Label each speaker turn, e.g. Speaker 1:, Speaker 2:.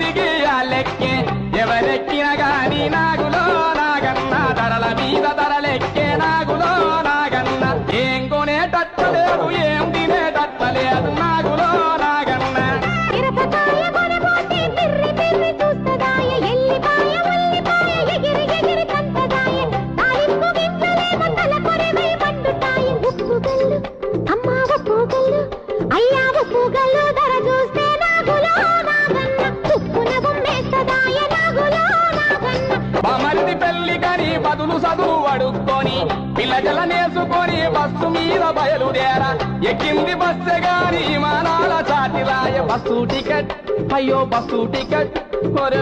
Speaker 1: ధరలెక్కే ఎవరెక్కిన గాని నాగులో నాగన్న. ధరల మీద ధరలెక్కే నాగులో నాగన్న. ఏం కొనేటట్టలేదు ఏం తినేటట్టలేదు నాగులో నాగన్న.
Speaker 2: మిరపకాయ కొనబోతే ధర
Speaker 1: చదువు అడుక్కొని పిల్లజల నేసుకొని బస్సు మీద బయలుదేరా. ఎక్కింది బస్సు గాని మానాల చాటిరాయ బస్సు టికెట్. అయ్యో బస్సు టికెట్. ఒరే